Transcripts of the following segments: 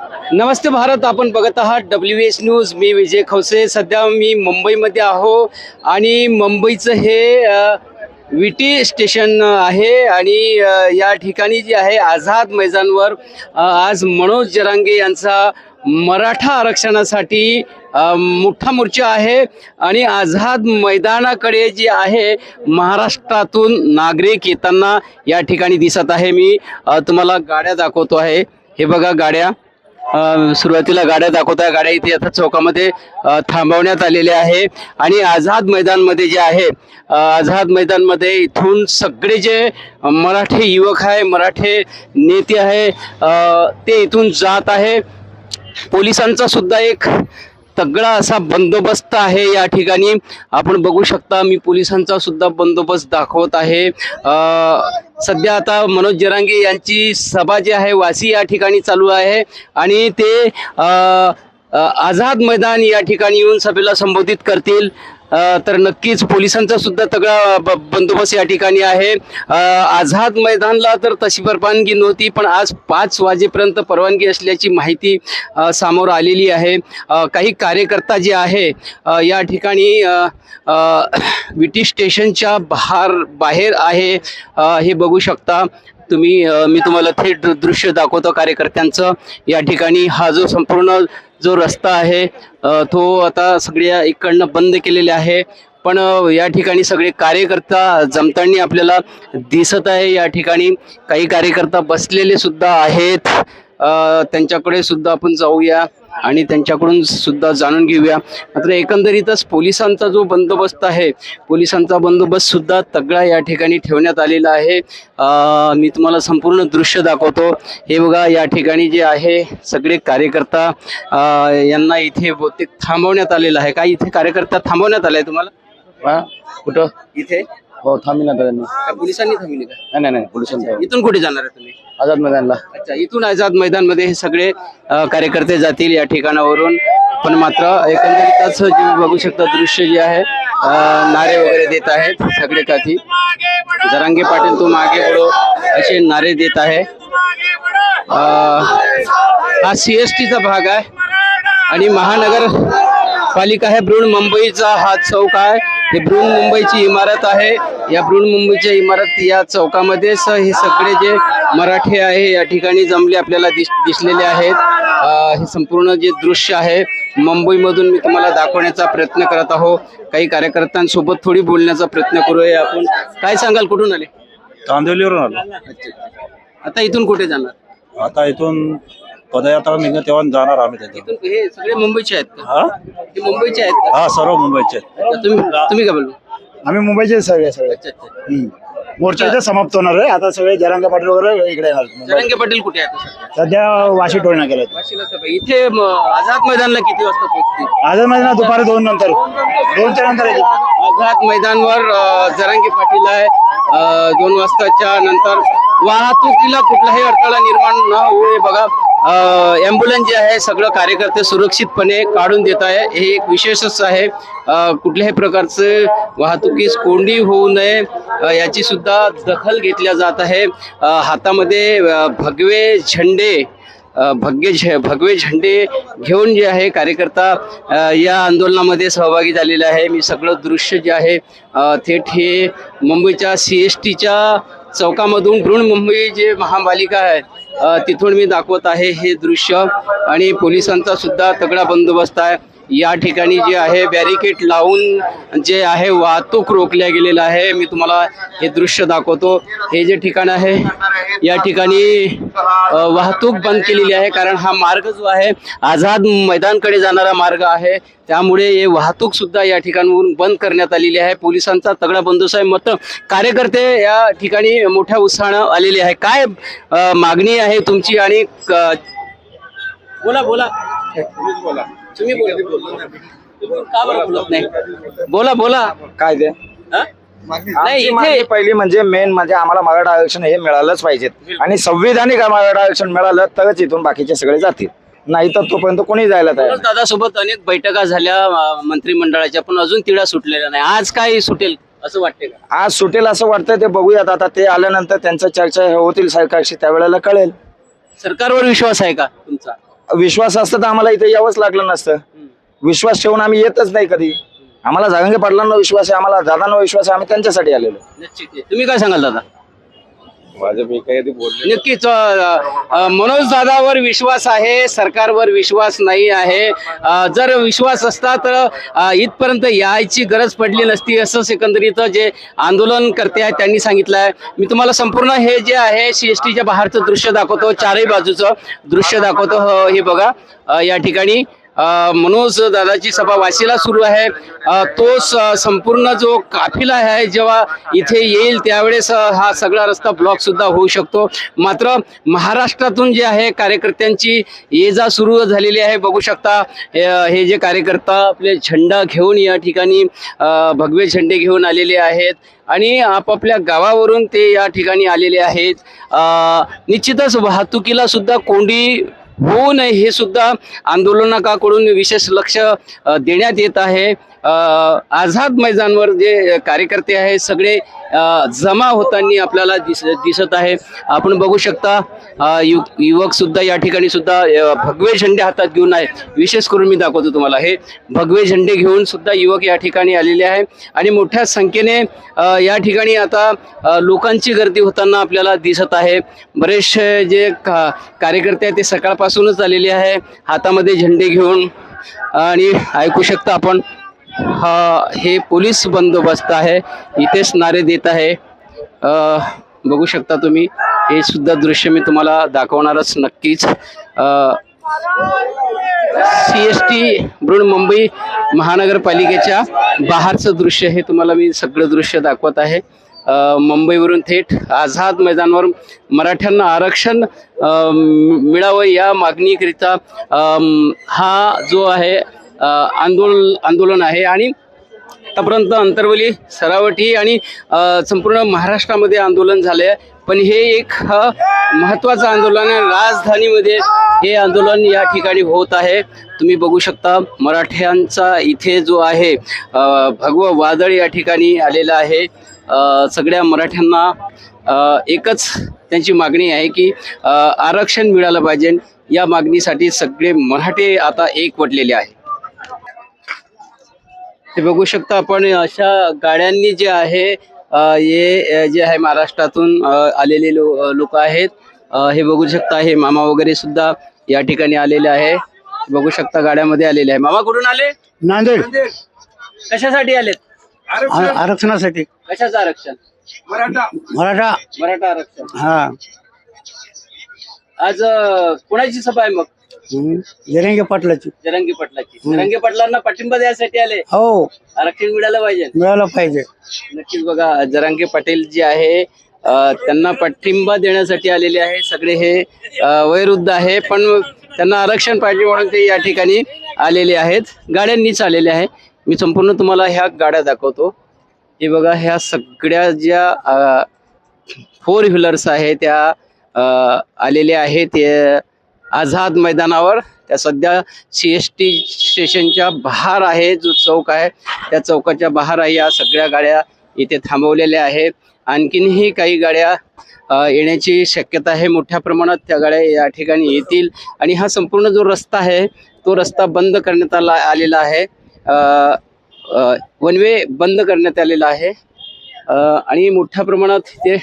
नमस्ते भारत आपण बघत आहात डब्ल्यू एच न्यूज मी विजय खवसे. सध्या मी मुंबईमध्ये आहो आणि मुंबईचं हे विटी स्टेशन आहे आणि या ठिकाणी जे आहे आझाद मैदानवर आज मनोज जरांगे यांचा मराठा आरक्षणासाठी मोठा मोर्चा आहे आणि आझाद मैदानाकडे जे आहे महाराष्ट्रातून नागरिक येताना या ठिकाणी दिसत आहे. मी तुम्हाला गाड्या दाखवतो आहे. हे बघा गाड्या. सुरुवातीला गाड्या दाखवता गाड्या इथे आता चौकामध्ये थांबवण्यात आलेल्या आहे. आणि आझाद मैदानमध्ये जे आहे आझाद मैदानमध्ये इथून सगळे जे मराठी युवक आहे मराठे नेते आहे ते इथून जात आहे. पोलिसांचा सुद्धा एक सगळा असा बंदोबस्त आहे या ठिकाणी. आपण बघू शकता मी पोलिसांचा सुद्धा बंदोबस्त दाखवत आहे. सध्या आता मनोज जरांगे यांची सभा जी आहे वासी या ठिकाणी चालू आहे. आणि ते आझाद मैदान या ठिकाणी येऊन सभेला संबोधित करतील. तर नक्कीच पोलिसांचा सुद्धा तगडा ब- बंदोबस्त या ठिकाणी आहे. आझाद मैदानला तर तशी परवानगी नव्हती पण आज पाच वाजेपर्यंत परवानगी असल्याची माहिती समोर आलेली आहे. काही कार्यकर्ता जे आहे या ठिकाणी विटी स्टेशनच्या बाहेर बाहेर आहे. हे बघू शकता. तुम्ही मी तुम्हाला थेट दृश्य दाखवतो कार्यकर्त्यांचं. या ठिकाणी हा जो संपूर्ण जो रस्ता आहे तो आता सगळ्या इकडनं बंद केलेले आहे. पण या ठिकाणी सगळे कार्यकर्ता जमताना आपल्याला दिसत आहे. या ठिकाणी काही कार्यकर्ता बसलेले सुद्धा आहेत. त्यांच्याकडे सुद्धा आपण जाऊया. आणि त्यांच्याकडून सुद्धा जाणून घेऊया. मात्र एकंदरीतच पोलिसांचा जो बंदोबस्त आहे पोलिसांचा बंदोबस्त सुद्धा तगडा या ठिकाणी ठेवण्यात आलेला आहे. मी तुम्हाला संपूर्ण दृश्य दाखवतो. हे बघा या ठिकाणी जे आहे सगळे कार्यकर्ता यांना इथे बहुतेक थांबवण्यात आलेलं आहे. काय इथे कार्यकर्ता थांबवण्यात आलाय तुम्हाला? हा कुठं? इथे. हो थांबी ना त्यांना. का पोलिसांनी थांबली का? नाही नाही नाही पोलिसांचा इथून कुठे जाणार आहे तुम्ही? आझाद मैदानला. अच्छा इथून आझाद मैदानमध्ये हे सगळे अ, कार्यकर्ते जातील या ठिकाणावरून. पण मात्र एकंदरीतच जे बघू शकता दृश्य जे आहे अ, नारे वगैरे देत आहेत सगळे काठी. जरांगे पाटील तू मागे बडो असे नारे देत आहे. अ, हा सी एस टीचा भाग आहे. आणि महानगर पालिका आहे बृहण मुंबईचा हा चौक आहे. हे बृहण मुंबईची इमारत आहे. या बृहण मुंबईच्या इमारत या चौकामध्येच हे सगळे जे मराठी आहे या ठिकाणी जमले आपल्याला दिस दिसलेले आहेत. हे संपूर्ण जे दृश्य आहे मुंबईमधून मी तुम्हाला दाखवण्याचा प्रयत्न करत आहो काही कार्यकर्त्यांसोबत थोडी बोलण्याचा प्रयत्न करूया आपण. काय सांगाल कुठून आले? कांदिवलीवरून आलो. आता इथून कुठे जाणार? आता इथून पदयात्रा निघणं तेव्हा जाणार आम्ही तिथे. इथून हे सगळे मुंबईचे आहेत का? हा? हे मुंबईचे आहेत का? हा सर्व मुंबईचे अच्छा, तुम्ही तुम्ही काय बोलू? आम्ही मुंबईचे सगळे सगळे. अच्छा अच्छा. हम्म. मोर्चा इथे समाप्त होणार आहे. आता सगळे जरांग पाटील वगैरे इकडे येणार. मुंबईत. जरंगे पाटील कुठे आहेत? सध्या? सध्या वाशी टोळणा केलं वाशीला सभा. इथे म, आझाद मैदानला किती वाजता पोहोचतील? आझाद मैदान दुपारी दोन नंतर. दोनच्या नंतर येते. आझाद मैदानवर अ, जरांगे पाटील आहे. अ, दोन वाजताच्या नंतर वाहतुकीला कुठलाही अडथळा निर्माण न होऊ हे बघा ॲम्ब्युलन्स जे आहे सगळं कार्यकर्ते सुरक्षितपणे काढून देत आहे. हे एक विशेषच आहे. कुठल्याही प्रकारचे वाहतुकीस कोंडी होऊ नये याचीसुद्धा याची सुद्धा दखल घेतल्या जात आहे. हातामध्ये भगवे झेंडे अ, भगवे झे भगवे झेंडे घेऊन जे आहे कार्यकर्ता या आंदोलनामध्ये सहभागी झालेले आहे. मी सगळं दृश्य जे आहे थेट हे मुंबईच्या सी एस टीच्या चौकामधून भ्रूण मुंबई जे महापालिका आहे तिथून मी दाखवत आहे हे दृश्य. आणि पोलिसांचा सुद्धा तगडा बंदोबस्त आहे. या ठिकाणी जे आहे बॅरिकेड लावून जे आहे वाहतूक रोखल्या गेलेलं आहे. मी तुम्हाला हे दृश्य दाखवतो. हे जे ठिकाण आहे या ठिकाणी वाहतूक बंद केलेली आहे कारण हा मार्ग जो आहे आझाद मैदानकडे जाणारा मार्ग आहे. त्यामुळे हे वाहतूक सुद्धा या ठिकाणवरून बंद करण्यात आलेली आहे. पोलिसांचा तगडा बंदोबस्त आहे. मत कार्यकर्ते या ठिकाणी मोठ्या उत्साहानं आलेले आहे. काय मागणी आहे तुमची आणि क- बोला बोला. तुम्ही बोला. का बरं बोलत नाही? बोला बोला. काय ते? हा? नाही आमची मागणी इथे पहिली म्हणजे मेन म्हणजे आम्हाला मराठा आरक्षण हे मिळालंच पाहिजेत. आणि संविधानिक मराठा आरक्षण मिळालं तरच इथून बाकीचे सगळे जातील. नाही तर तोपर्यंत कोणी जायला तयार नाही. दादा सोबत अनेक बैठका झाल्या अ, मंत्रिमंडळाच्या पण अजून तिढा सुटलेला नाही. आज काय सुटेल असं वाटते का? आज सुटेल असं वाटतंय ते बघूयात. आता ते आल्यानंतर त्यांचं चर्चा होतील सरकारशी त्यावेळेला कळेल. सरकारवर विश्वास आहे का तुमचा? विश्वास असतं तर आम्हाला इथे यावंच लागलं नसतं. विश्वास ठेवून आम्ही येतच नाही कधी. आम्हाला जागंगे पाटलांना विश्वास आहे आम्हाला दादांना विश्वास आहे आम्ही त्यांच्यासाठी आलेलो. तुम्ही काय सांगाल दादा? माझं मी काही बोलले नक्कीच मनोज दादावर विश्वास आहे सरकारवर विश्वास नाही आहे. अ, जर विश्वास असता तर अ, इथपर्यंत यायची गरज पडली नसती असं एकंदरीत जे आंदोलन करते आहेत त्यांनी सांगितलं आहे. मी तुम्हाला संपूर्ण हे जे आहे सी एस टीच्या बाहेरचं दृश्य दाखवतो चारही बाजूचं दृश्य दाखवतो. ह- हे बघा अ, या ठिकाणी. मनोज दादाची सभा वाशीला सुरू आहे. तोच तो संपूर्ण जो काफिला आहे जेव्हा इथे येईल त्यावेळेस हा सगळा रस्ता ब्लॉक सुद्धा होऊ शकतो. मात्र महाराष्ट्रातून जे आहे कार्यकर्त्यांची ये जा सुरू झालेली आहे. बघू शकता हे जे कार्यकर्ता आपले झेंडा घेऊन या ठिकाणी भगवे झेंडे घेऊन आलेले आहेत आणि आपापल्या गावावरून ते या ठिकाणी आलेले आहेत. निश्चितच वाहतुकीला सुद्धा कोंडी होऊ नये हे सुद्धा आंदोलनकाकडून विशेष लक्ष देण्यात येत आहे. आझाद मैदानवर जे कार्यकर्ते आहेत सगळे जमा होताना आपल्याला दिस दिसत आहे. आपण बघू शकता यु युवक सुद्धा या ठिकाणी सुद्धा भगवे झेंडे हातात घेऊन आहे. विशेष करून मी दाखवतो तुम्हाला हे. भगवे झेंडे घेऊन सुद्धा युवक या ठिकाणी आलेले आहे. आणि मोठ्या संख्येने या ठिकाणी आता लोकांची गर्दी होताना आपल्याला दिसत आहे. बरेचसे जे का कार्यकर्ते आहेत ते सकाळपासूनच आलेले आहे. हातामध्ये झेंडे घेऊन. आणि ऐकू शकता आपण हा हे पोलीस बंदोबस्त आहे. इथेच नारे देत आहे. बघू शकता तुम्ही हे सुद्धा दृश्य मी तुम्हाला दाखवणारच नक्कीच. सी एस टी बृहन्मुंबई महानगरपालिकेच्या बाहेरचं दृश्य हे तुम्हाला मी सगळं दृश्य दाखवत आहे. मुंबईवरून थेट आझाद मैदानावर मराठ्यांना आरक्षण मिळावं या मागणीकरिता हा जो आहे आंदोलन आंदोलन आहे आणि आतापर्यंत अंतरवली सरावटी आणि संपूर्ण महाराष्ट्रामध्ये आंदोलन झाले आहे पण हे एक महत्त्वाचं आंदोलन आहे. राजधानीमध्ये हे आंदोलन या ठिकाणी होत आहे. तुम्ही बघू शकता मराठ्यांचा इथे जो आहे भगव वादळ या ठिकाणी आलेला आहे. सगळ्या मराठ्यांना एकच त्यांची मागणी आहे की आरक्षण मिळालं पाहिजे. या मागणीसाठी सगळे मराठे आता एकवटलेले आहे ते बघू शकता आपण अशा गाड्यांनी जे आहे हे जे आहे महाराष्ट्रातून आलेले लो लोक आहेत. हे बघू शकता हे मामा वगैरे सुद्धा या ठिकाणी आलेले आहे. बघू शकता गाड्यामध्ये आलेले आहे. मामा कुठून आले? नांदेड. कशासाठी आलेत? आरक्षणासाठी. कशाचं आरक्षण? मराठा. मराठा. आरक्षण. हा. आज कोणाची सभा आहे मग. जरंगे पाटलाची. जरंगी पाटलाची. जरंगी पाटलांना पाठिंबा द्यायसाठी आले. हो. आरक्षण मिळालं पाहिजे. मिळालं पाहिजे. नक्कीच बघा जरांगे पाटील जे आहे अ, त्यांना पाठिंबा देण्यासाठी आलेले आहे. सगळे हे अ, वयोवृद्ध आहे पण त्यांना आरक्षण पाहिजे म्हणून ते या ठिकाणी आलेले आहेत. गाड्यांनीच आलेले आहे. मी संपूर्ण तुम्हाला ह्या गाड्या दाखवतो. हे बघा ह्या सगळ्या ज्या फोर व्हीलर्स आहे त्या अ, आलेल्या आहेत. ते आझाद मैदानावर. त्या सध्या सी एस टी स्टेशनच्या बाहेर आहे जो चौक आहे. त्या चौकाच्या बाहेर आहे या सगळ्या गाड्या इथे थांबवलेल्या आहेत. आणखीनही काही गाड्या येण्याची शक्यता आहे. मोठ्या प्रमाणात त्या गाड्या या ठिकाणी येतील. आणि हा संपूर्ण जो रस्ता आहे तो रस्ता बंद करण्यात आला आलेला आहे. वन वे बंद करण्यात आलेला आहे. आणि मोठ्या प्रमाणात इथे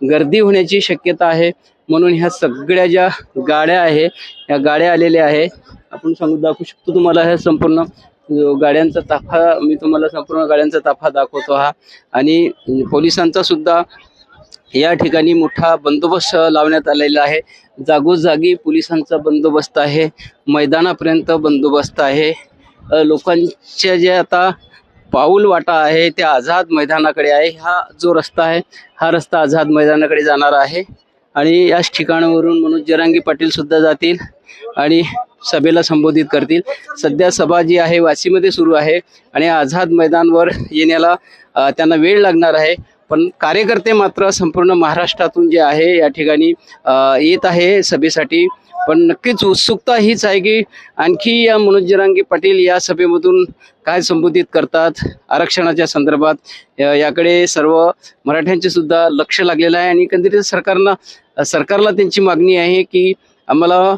गर्दी होण्याची शक्यता आहे. म्हणून ह्या सगळ्या ज्या गाड्या आहे या गाड्या आलेल्या आहे आपण सांगू दाखवू शकतो तुम्हाला ह्या संपूर्ण गाड्यांचा ताफा मी तुम्हाला संपूर्ण गाड्यांचा ताफा दाखवतो हा. आणि पोलिसांचा सुद्धा या ठिकाणी मोठा बंदोबस्त लावण्यात आलेला आहे. जागोजागी पोलिसांचा बंदोबस्त आहे मैदानापर्यंत बंदोबस्त आहे. लोकांच्या जे आता पाऊल वाटा आहे त्या आझाद मैदानाकडे आहे. हा जो रस्ता आहे हा रस्ता आझाद मैदानाकडे जाणार आहे. आणि याच ठिकाणावरून मनोज जरांगी पाटील सुद्धा जातील आणि सभेला संबोधित करतील. सध्या सभा जी आहे वाशीमध्ये सुरू आहे आणि आझाद मैदानवर येण्याला त्यांना वेळ लागणार आहे. पण कार्यकर्ते मात्र संपूर्ण महाराष्ट्रातून जे आहे या ठिकाणी येत आहे सभेसाठी. पण नक्कीच उत्सुकता हीच आहे की आणखी या मनोज जरांगी पाटील या सभेमधून काय संबोधित करतात आरक्षणाच्या संदर्भात? याकडे सर्व मराठ्यांचे सुद्धा लक्ष लागलेलं आहे आणि एकंदरीत सरकारनं सरकारला त्यांची मागणी आहे की आम्हाला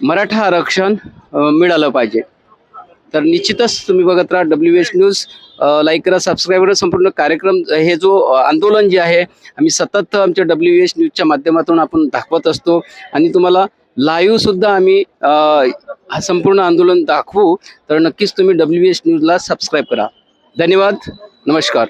मराठा आरक्षण मिळालं पाहिजे. तर निश्चितच तुम्ही बघत राहा डब्ल्यू एच न्यूज लाईक करा सबस्क्राईब करा. संपूर्ण कार्यक्रम हे जो आंदोलन जे आहे आम्ही सतत आमच्या डब्ल्यू एच न्यूजच्या माध्यमातून आपण दाखवत असतो. आणि तुम्हाला लाईव्ह सुद्धा आम्ही हा संपूर्ण आंदोलन दाखवू. तर नक्कीच तुम्ही डब्ल्यू एच न्यूजला सबस्क्राईब करा. धन्यवाद. नमस्कार.